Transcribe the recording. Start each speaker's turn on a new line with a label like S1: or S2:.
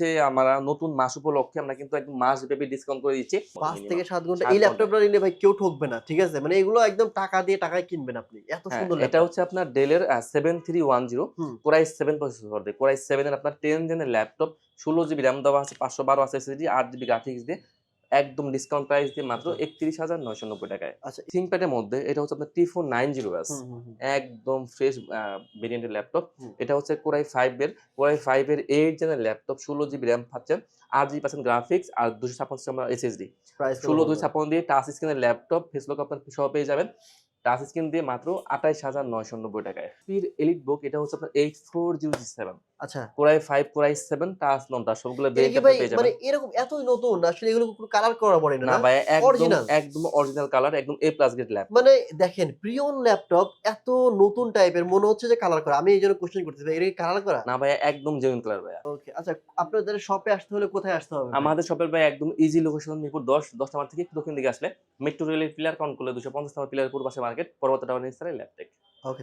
S1: যে আমরা নতুন মাস উপলক্ষে আমরা কিন্তু একদম মাস ব্যাপী ডিসকাউন্ট করে দিচ্ছি।
S2: পাঁচ থেকে সাত
S1: ঘণ্টা।
S2: এই ল্যাপটপটা নিলে ভাই কেউ ঠকবে না ঠিক আছে? মানে এগুলো একদম টাকা দিয়ে টাকায় কিনবেন আপনি। এত
S1: হ্যাঁ,
S2: সুন্দর
S1: এটা হচ্ছে আপনার ডেলের seven three one zero core i seven processor দিয়ে কোরাই সেভেনের আপনার টেন জেনের ল্যাপটপ ষোলো জিবি র্যাম দেওয়া আছে পাঁচশো বারো আছে এসএসডি আট জিবি গ্রাফিক্স দিয়ে। একদম ডিসকাউন্ট প্রাইস দিয়ে মাত্র
S2: আচ্ছা।
S1: একত্রিশ হাজার নয়শো নব্বই টাকায়।
S2: আচ্ছা।
S1: থিঙ্কপ্যাডের মধ্যে এটা হচ্ছে আপনার T four nine zero S. একদম ফ্রেশ ভেরিয়েন্টের ল্যাপটপ এটা হচ্ছে কোরাই ফাইভ এর কোরাই ফাইভ এর এইট জেনের ল্যাপটপ ষোলো জিবি র্যাম পাচ্ছেন। আট জিবি পাচ্ছেন গ্রাফিক্স আর দুশো ছাপ্পান্ন এসএসডি
S2: প্রাইস
S1: ষোলো দুই ছাপ্পান্ন দিয়ে টাচ স্ক্রিনের ল্যাপটপ ফেসবুক আপনার সহ পেয়ে যাবেন। টাচ স্ক্রিন দিয়ে মাত্র আঠাইশ হাজার নয়শো নব্বই টাকায়। ফির এলিট বুক এটা হচ্ছে আপনার এইট ফোর জিরো সেভেন
S2: আচ্ছা।
S1: Core i core i touch সবগুলো ভেরিয়েন্ট
S2: মানে এরকম এতই নতুন আসলে এগুলো কোনো কালার করা পড়ে না?
S1: ভাই একদম একদম অরিজিনাল কালার একদম এ প্লাস গ্রেড ল্যাপ
S2: মানে দেখেন প্রিয়ন ল্যাপটপ এত নতুন টাইপের মনে হচ্ছে যে কালার করা। আমি কোশ্চেন করতেছি ভাই এটা কালার করা?
S1: না ভাই একদম জেনুইন কালার ভাই
S2: ওকে আচ্ছা আপনাদের শপে আসতে হলে কোথায় আসতে হবে
S1: আমাদের শপের ভাই একদম ইজি লোকেশন মিরপুর দশ দশ নাম্বার থেকে দক্ষিণ দিকে আসলে। মেট্রো রেলের পিলার কাউন্ট করলে দুশো পঞ্চাশ নাম্বার পিলার পূর্ব পাশে মার্কেট পরবর্তী টাওয়ার নিস্তারে ল্যাপটেক
S2: ওকে